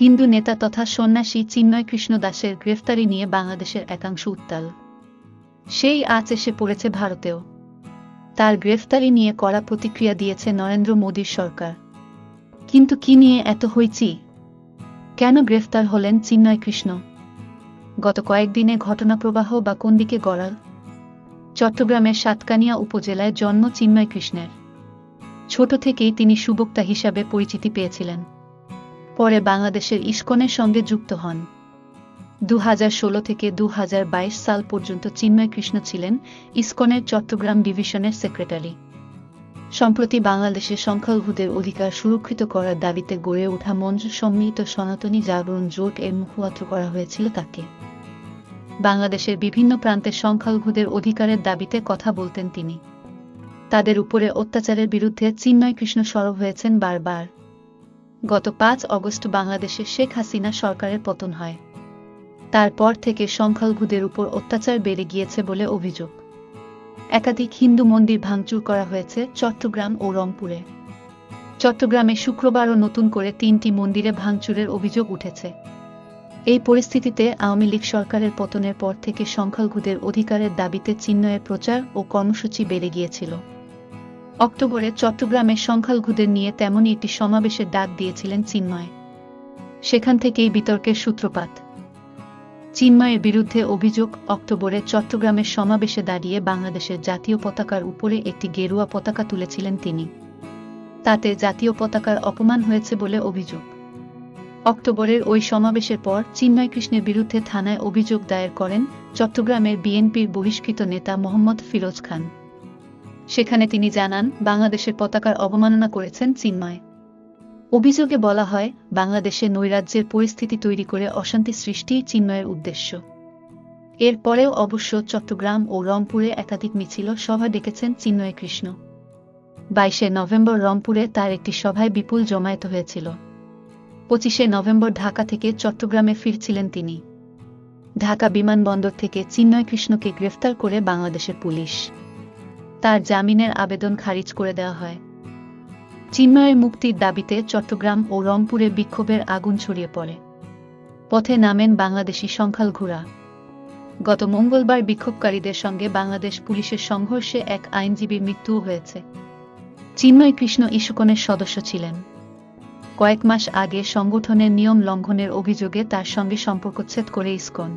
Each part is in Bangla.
হিন্দু নেতা তথা সন্ন্যাসী চিন্ময় কৃষ্ণ দাসের গ্রেফতারি নিয়ে বাংলাদেশের একাংশ উত্তাল। সেই আজ এসে পড়েছে ভারতেও। তার গ্রেফতারি নিয়ে কড়া প্রতিক্রিয়া দিয়েছে নরেন্দ্র মোদীর সরকার। কিন্তু কি নিয়ে এত হইচি? কেন গ্রেফতার হলেন চিন্ময় কৃষ্ণ? গত কয়েকদিনে ঘটনাপ্রবাহ বা কোন দিকে গড়াল? চট্টগ্রামের সাতকানিয়া উপজেলায় জন্ম চিন্ময় কৃষ্ণের। ছোট থেকেই তিনি সুবক্তা হিসাবে পরিচিতি পেয়েছিলেন। পরে বাংলাদেশের ইস্কনের সঙ্গে যুক্ত হন। দু হাজার ষোলো থেকে দু হাজার বাইশ সাল পর্যন্ত চিন্ময় কৃষ্ণ ছিলেন ইস্কনের চট্টগ্রাম ডিভিশনের সেক্রেটারি। সম্প্রতি বাংলাদেশের সংখ্যালঘুদের অধিকার সুরক্ষিত করার দাবিতে গড়ে ওঠা মঞ্চ সম্মিলিত সনাতনী জাগরণ জোট এর মুখপাত্র করা হয়েছিল তাকে। বাংলাদেশের বিভিন্ন প্রান্তে সংখ্যালঘুদের অধিকারের দাবিতে কথা বলতেন তিনি। তাদের উপরে অত্যাচারের বিরুদ্ধে চিন্ময় কৃষ্ণ সরব হয়েছেন বারবার। গত পাঁচ অগস্ট বাংলাদেশে শেখ হাসিনা সরকারের পতন হয়। তারপর থেকে সংখ্যালঘুদের উপর অত্যাচার বেড়ে গিয়েছে বলে অভিযোগ। একাধিক হিন্দু মন্দির ভাঙচুর করা হয়েছে চট্টগ্রাম ও রংপুরে। চট্টগ্রামে শুক্রবারও নতুন করে তিনটি মন্দিরে ভাঙচুরের অভিযোগ উঠেছে। এই পরিস্থিতিতে আওয়ামী লীগ সরকারের পতনের পর থেকে সংখ্যালঘুদের অধিকারের দাবিতে চিহ্নয়ের প্রচার ও কর্মসূচি বেড়ে গিয়েছিল। অক্টোবরে চট্টগ্রামে সংখ্যালঘুদের নিয়ে তেমনই একটি সমাবেশের ডাক দিয়েছিলেন চিন্ময়। সেখান থেকেই বিতর্কের সূত্রপাত। চিন্ময়ের বিরুদ্ধে অভিযোগ, অক্টোবরে চট্টগ্রামের সমাবেশে দাঁড়িয়ে বাংলাদেশের জাতীয় পতাকার উপরে একটি গেরুয়া পতাকা তুলেছিলেন তিনি। তাতে জাতীয় পতাকার অপমান হয়েছে বলে অভিযোগ। অক্টোবরের ওই সমাবেশের পর চিন্ময় কৃষ্ণের বিরুদ্ধে থানায় অভিযোগ দায়ের করেন চট্টগ্রামের বিএনপির বহিষ্কৃত নেতা মোহাম্মদ ফিরোজ খান। সেখানে তিনি জানান, বাংলাদেশের পতাকার অবমাননা করেছেন চিন্ময়। অভিযোগে বলা হয় বাংলাদেশে নৈরাজ্যের পরিস্থিতি তৈরি করে অশান্তি সৃষ্টি চিন্ময়ের উদ্দেশ্য। এরপরেও অবশ্য চট্টগ্রাম ও রংপুরে একাধিক মিছিল সভা ডেকেছেন চিন্ময় কৃষ্ণ। বাইশে নভেম্বর রংপুরে তার একটি সভায় বিপুল জমায়েত হয়েছিল। পঁচিশে নভেম্বর ঢাকা থেকে চট্টগ্রামে ফিরছিলেন তিনি। ঢাকা বিমানবন্দর থেকে চিন্ময় কৃষ্ণকে গ্রেফতার করে বাংলাদেশের পুলিশ। তার জামিনের আবেদন খারিজ করে দেওয়া হয়। চিন্ময়ের মুক্তির দাবিতে চট্টগ্রাম ও রংপুরে বিক্ষোভের আগুন ছড়িয়ে পড়ে। পথে নামেন বাংলাদেশি সংখ্যালঘুরা গত মঙ্গলবার বিক্ষোভকারীদের সঙ্গে বাংলাদেশ পুলিশের সংঘর্ষে এক আইনজীবীর মৃত্যুও হয়েছে। চিন্ময় কৃষ্ণ ইস্যুকনের সদস্য ছিলেন। কয়েক মাস আগে সংগঠনের নিয়ম লঙ্ঘনের অভিযোগে তার সঙ্গে সম্পর্কচ্ছেদ করে ইস্কন।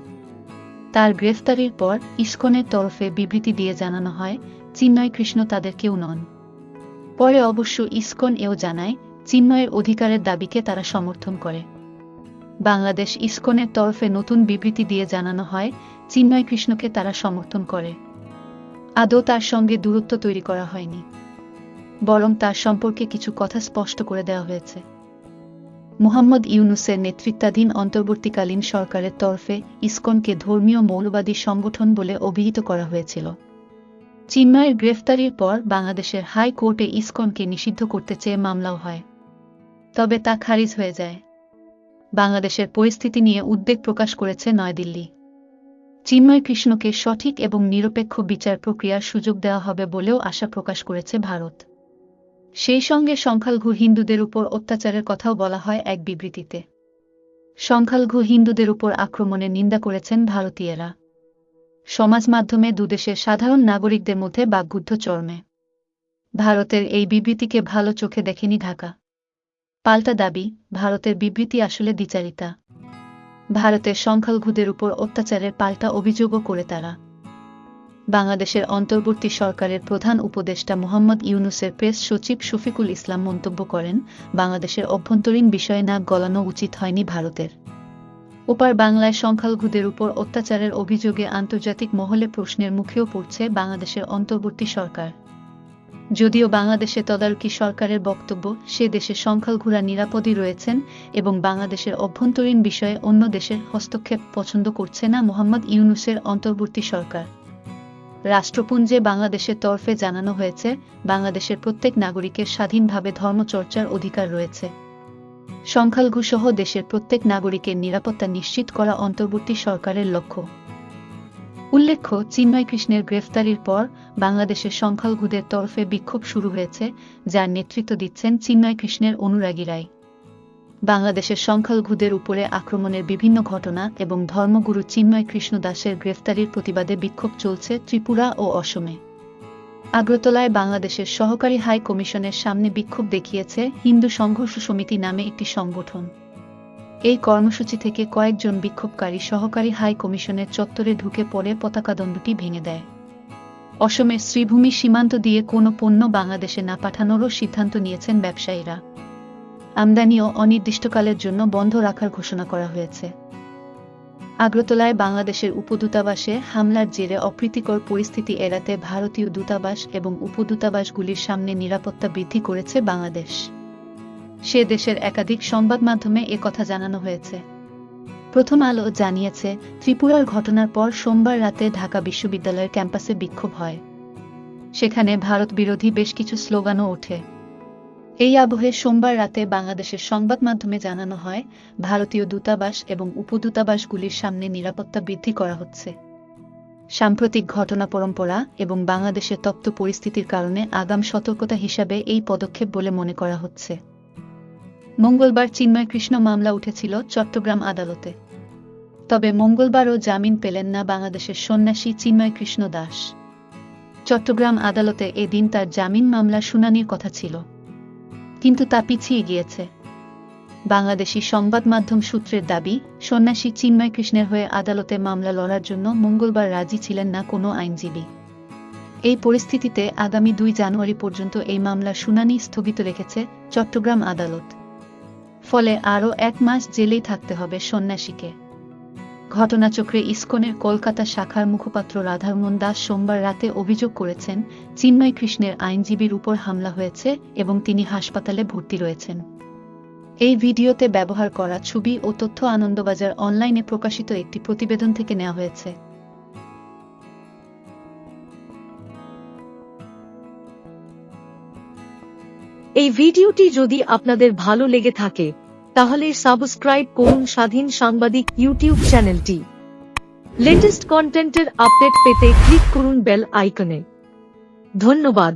তার গ্রেফতারির পর ইস্কনের তরফে বিবৃতি দিয়ে জানানো হয় চিন্ময় কৃষ্ণ তাদের কেউ নন। পরে অবশ্য ইস্কন এও জানায়, চিন্ময়ের অধিকারের দাবিকে তারা সমর্থন করে। বাংলাদেশ ইস্কনের তরফে নতুন বিবৃতি দিয়ে জানানো হয়, চিন্ময় কৃষ্ণকে তারা সমর্থন করে। আদৌ তার সঙ্গে দূরত্ব তৈরি করা হয়নি। বরং তার সম্পর্কে কিছু কথা স্পষ্ট করে দেওয়া হয়েছে। মোহাম্মদ ইউনুসের নেতৃত্বাধীন অন্তর্বর্তীকালীন সরকারের তরফে ইসকনকে ধর্মীয় মৌলবাদী সংগঠন বলে অভিহিত করা হয়েছিল। চিন্ময়ের গ্রেফতারির পর বাংলাদেশের হাই কোর্টে ইসকনকে নিষিদ্ধ করতে চেয়ে মামলাও হয়। তবে তা খারিজ হয়ে যায়। বাংলাদেশের পরিস্থিতি নিয়ে উদ্বেগ প্রকাশ করেছে নয়াদিল্লি। চিন্ময় কৃষ্ণকে সঠিক এবং নিরপেক্ষ বিচার প্রক্রিয়ার সুযোগ দেওয়া হবে বলেও আশা প্রকাশ করেছে ভারত। সেই সঙ্গে সংখ্যালঘু হিন্দুদের উপর অত্যাচারের কথাও বলা হয় এক বিবৃতিতে। সংখ্যালঘু হিন্দুদের উপর আক্রমণের নিন্দা করেছেন ভারতীয়রা। সমাজ মাধ্যমে দুদেশের সাধারণ নাগরিকদের মধ্যে বাগযুদ্ধ চর্মে। ভারতের এই বিবৃতিকে ভালো চোখে দেখেনি ঢাকা। পাল্টা দাবি, ভারতের বিবৃতি আসলে দ্বিচারিতা। ভারতের সংখ্যালঘুদের উপর অত্যাচারের পাল্টা অভিযোগও করে তারা। বাংলাদেশের অন্তর্বর্তী সরকারের প্রধান উপদেষ্টা মোহাম্মদ ইউনুসের প্রেস সচিব শফিকুল ইসলাম মন্তব্য করেন, বাংলাদেশের অভ্যন্তরীণ বিষয়ে নাক গলানো উচিত হয়নি ভারতের। ওপার বাংলায় সংখ্যালঘুদের উপর অত্যাচারের অভিযোগে আন্তর্জাতিক মহলে প্রশ্নের মুখেও পড়ছে বাংলাদেশের অন্তর্বর্তী সরকার। যদিও বাংলাদেশে তদারকি সরকারের বক্তব্য, সে দেশে সংখ্যালঘুরা নিরাপদই রয়েছেন এবং বাংলাদেশের অভ্যন্তরীণ বিষয়ে অন্য দেশের হস্তক্ষেপ পছন্দ করছে না মোহাম্মদ ইউনুসের অন্তর্বর্তী সরকার। রাষ্ট্রপুঞ্জে বাংলাদেশের তরফে জানানো হয়েছে, বাংলাদেশের প্রত্যেক নাগরিকের স্বাধীনভাবে ধর্মচর্চার অধিকার রয়েছে। সংখ্যালঘুসহ দেশের প্রত্যেক নাগরিকের নিরাপত্তা নিশ্চিত করা অন্তর্বর্তী সরকারের লক্ষ্য। উল্লেখ্য, চিন্ময় কৃষ্ণের গ্রেফতারির পর বাংলাদেশের সংখ্যালঘুদের তরফে বিক্ষোভ শুরু হয়েছে, যার নেতৃত্ব দিচ্ছেন চিন্ময় কৃষ্ণের অনুরাগীরাই বাংলাদেশের সংখ্যালঘুদের উপরে আক্রমণের বিভিন্ন ঘটনা এবং ধর্মগুরু চিন্ময় কৃষ্ণ দাসের গ্রেফতারির প্রতিবাদে বিক্ষোভ চলছে ত্রিপুরা ও অসমে। আগরতলায় বাংলাদেশের সহকারী হাই কমিশনের সামনে বিক্ষোভ দেখিয়েছে হিন্দু সংঘর্ষ সমিতি নামে একটি সংগঠন। এই কর্মসূচি থেকে কয়েকজন বিক্ষোভকারী সহকারী হাই কমিশনের চত্বরে ঢুকে পড়ে পতাকাদণ্ডটি ভেঙে দেয়। অসমের শ্রীভূমি সীমান্ত দিয়ে কোনো পণ্য বাংলাদেশে না পাঠানোরও সিদ্ধান্ত নিয়েছেন ব্যবসায়ীরা। আমদানিও অনির্দিষ্টকালের জন্য বন্ধ রাখার ঘোষণা করা হয়েছে। আগরতলায় বাংলাদেশের উপদূতাবাসে হামলার জেরে অপ্রীতিকর পরিস্থিতি এড়াতে ভারতীয় দূতাবাস এবং উপদূতাবাসগুলির সামনে নিরাপত্তা বৃদ্ধি করেছে বাংলাদেশ। সে দেশের একাধিক সংবাদ মাধ্যমে কথা জানানো হয়েছে। প্রথম আলো জানিয়েছে, ত্রিপুরার ঘটনার পর সোমবার রাতে ঢাকা বিশ্ববিদ্যালয়ের ক্যাম্পাসে বিক্ষোভ হয়। সেখানে ভারত বিরোধী বেশ কিছু স্লোগানও ওঠে। এই আবহে সোমবার রাতে বাংলাদেশের সংবাদ মাধ্যমে জানানো হয়, ভারতীয় দূতাবাস এবং উপদূতাবাসগুলির সামনে নিরাপত্তা বৃদ্ধি করা হচ্ছে। সাম্প্রতিক ঘটনা পরম্পরা এবং বাংলাদেশের তপ্ত পরিস্থিতির কারণে আগাম সতর্কতা হিসাবে এই পদক্ষেপ বলে মনে করা হচ্ছে। মঙ্গলবার চিন্ময় কৃষ্ণ মামলা উঠেছিল চট্টগ্রাম আদালতে। তবে মঙ্গলবারও জামিন পেলেন না বাংলাদেশের সন্ন্যাসী চিন্ময় কৃষ্ণ দাস। চট্টগ্রাম আদালতে এদিন তার জামিন মামলা শুনানির কথা ছিল। কিন্তু তা পিছিয়ে গিয়েছে। বাংলাদেশি সংবাদ মাধ্যম সূত্রের দাবি, সন্ন্যাসী চিন্ময় কৃষ্ণের হয়ে আদালতে মামলা লড়ার জন্য মঙ্গলবার রাজি ছিলেন না কোনো আইনজীবী। এই পরিস্থিতিতে আগামী দুই জানুয়ারি পর্যন্ত এই মামলার শুনানি স্থগিত রেখেছে চট্টগ্রাম আদালত। ফলে আরও এক মাস জেলেই থাকতে হবে সন্ন্যাসীকে। ঘটনাচক্রে ইসকনের কলকাতা শাখার মুখপাত্র রাধারমন দাস সোমবার রাতে অভিযোগ করেছেন, চিন্ময় কৃষ্ণের আইনজীবীর উপর হামলা হয়েছে এবং তিনি হাসপাতালে ভর্তি রয়েছেন। এই ভিডিওতে ব্যবহার করা ছবি ও তথ্য আনন্দবাজার অনলাইনে প্রকাশিত একটি প্রতিবেদন থেকে নেওয়া হয়েছে। এই ভিডিওটি যদি আপনাদের ভালো লেগে থাকে তাহলে সাবস্ক্রাইব করুন স্বাধীন সাংবাদিক ইউটিউব চ্যানেলটি। লেটেস্ট কন্টেন্টের আপডেট পেতে ক্লিক করুন বেল আইকনে ধন্যবাদ।